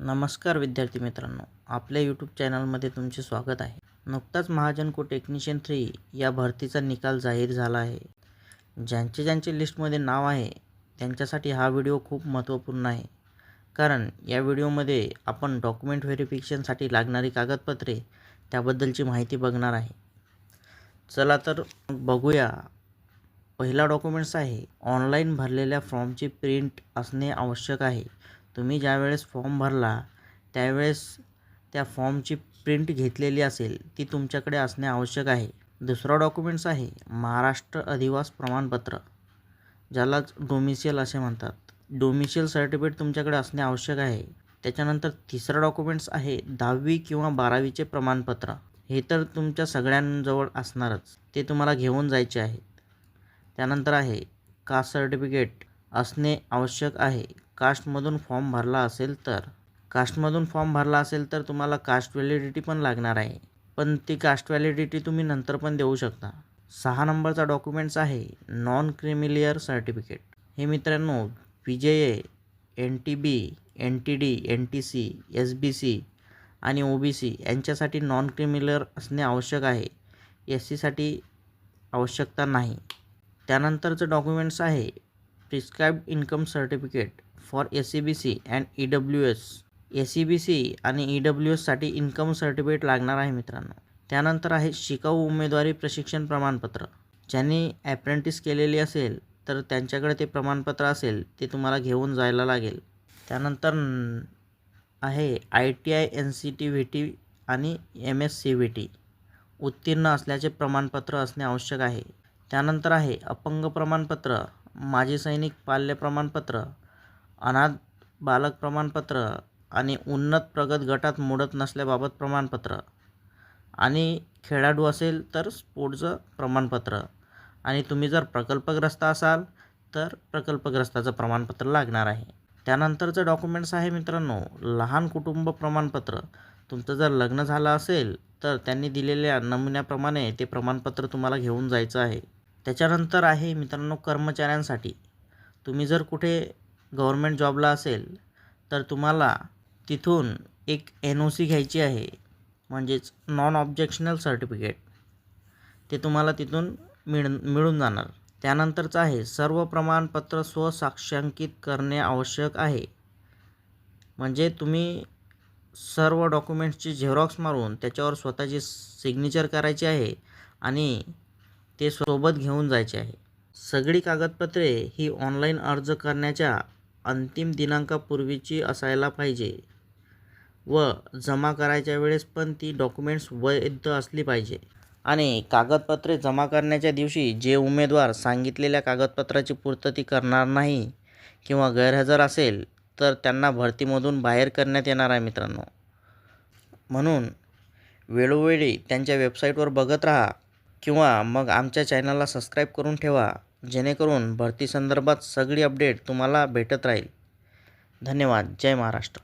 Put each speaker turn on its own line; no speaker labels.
नमस्कार विद्यार्थी मित्रांनो आपल्या यूट्यूब चॅनलमध्ये तुमचे स्वागत आहे. नुकताच महाजनको टेक्निशियन थ्री या भरतीचा निकाल जाहीर झाला आहे. ज्यांचे ज्यांचे लिस्टमध्ये नाव आहे त्यांच्यासाठी हा व्हिडिओ खूप महत्त्वपूर्ण आहे. कारण या व्हिडिओमध्ये आपण डॉक्युमेंट व्हेरिफिकेशनसाठी लागणारी कागदपत्रे त्याबद्दलची माहिती बघणार आहे. चला तर बघूया. पहिला डॉक्युमेंट्स आहे ऑनलाईन भरलेल्या फॉर्मची प्रिंट असणे आवश्यक आहे. तुम्ही ज्यावेळेस फॉर्म भरला त्यावेळेस त्या फॉर्मची प्रिंट घेतलेली असेल ती तुमच्याकडे असणे आवश्यक आहे. दुसरा डॉक्युमेंट्स आहे महाराष्ट्र अधिवास प्रमाणपत्र ज्यालाच डोमिशियल असे म्हणतात. डोमिशियल सर्टिफिकेट तुमच्याकडे असणे आवश्यक आहे. त्याच्यानंतर तिसरा डॉक्युमेंट्स आहे दहावी किंवा बारावीचे प्रमाणपत्र. हे तर तुमच्या सगळ्यांजवळ असणारच. ते तुम्हाला घेऊन जायचे आहे त्यानंतर आहे कास्ट सर्टिफिकेट असणे आवश्यक आहे. कास्टमधून फॉर्म भरला असेल तर? कास्टमधून फॉर्म भरला असेल तर तुम्हाला कास्ट व्हॅलिडिटी पण लागणार आहे. पण ती कास्ट व्हॅलिडिटी तुम्ही नंतर पण देऊ शकता. सहा नंबरचा डॉक्युमेंट्स आहे नॉन क्रिमिलियर सर्टिफिकेट. हे मित्रांनो P J A N T B N T D N T C S B C आणि ओ बी सी यांच्यासाठी नॉन क्रिमिलर असणे आवश्यक आहे. एस सीसाठी आवश्यकता नाही. त्यानंतरचं डॉक्युमेंट्स आहे prescribed income certificate for S C B C and E W S S C B C आणि ई डब्ल्यू एससाठी इन्कम सर्टिफिकेट लागणार आहे मित्रांनो. त्यानंतर आहे शिकाऊ उमेदवारी प्रशिक्षण प्रमाणपत्र. ज्यांनी ॲप्रेंटिस केलेली असेल तर त्यांच्याकडे ते प्रमाणपत्र असेल ते तुम्हाला घेऊन जायला लागेल. त्यानंतर आहे I T I N C T V T आणि M S C V T उत्तीर्ण असल्याचे प्रमाणपत्र असणे आवश्यक आहे. त्यानंतर आहे अपंग प्रमाणपत्र माजी सैनिक पाल्य प्रमाणपत्र अनाथ बालक प्रमाणपत्र आणि उन्नत प्रगत गटात मोडत नसल्याबाबत प्रमाणपत्र. आणि खेळाडू असेल तर स्पोर्टचं प्रमाणपत्र. आणि तुम्ही जर प्रकल्पग्रस्त असाल तर प्रकल्पग्रस्ताचं प्रमाणपत्र लागणार आहे. त्यानंतरचं डॉक्युमेंट्स आहे मित्रांनो लहान कुटुंब प्रमाणपत्र. तुमचं जर लग्न झालं असेल तर त्यांनी दिलेल्या नमुन्याप्रमाणे ते प्रमाणपत्र तुम्हाला घेऊन जायचं आहे. त्याच्यानंतर आहे मित्रांनो कर्मचाऱ्यांसाठी. तुम्ही जर कुठे गव्हर्मेंट जॉबला असेल तर तुम्हाला तिथून एक एन ओ सी घ्यायची आहे म्हणजेच नॉन ऑब्जेक्शनल सर्टिफिकेट ते तुम्हाला तिथून मिळ मिळून जाणार. त्यानंतरचं आहे सर्व प्रमाणपत्र स्वसाक्षांकित करणे आवश्यक आहे. म्हणजे तुम्ही सर्व डॉक्युमेंट्सची झेरॉक्स मारून त्याच्यावर स्वतःची सिग्नेचर करायची आहे आणि ते सोबत घेऊन जायचे आहे. सगळी कागदपत्रे ही ऑनलाईन अर्ज करण्याच्या अंतिम दिनांकापूर्वीची असायला पाहिजे व जमा करायच्या वेळेस पण ती डॉक्युमेंट्स वैध असली पाहिजे. आणि कागदपत्रे जमा करण्याच्या दिवशी जे उमेदवार सांगितलेल्या कागदपत्राची पूर्तती करणार नाही किंवा गैरहजर असेल तर त्यांना भरतीमधून बाहेर करण्यात येणार आहे मित्रांनो. म्हणून वेळोवेळी त्यांच्या वेबसाईटवर बघत राहा किंवा मग आमच्या चॅनलला सबस्क्राईब करून ठेवा जेणेकरून भरती संदर्भात सगळी अपडेट तुम्हाला भेटत राहील. धन्यवाद. जय महाराष्ट्र.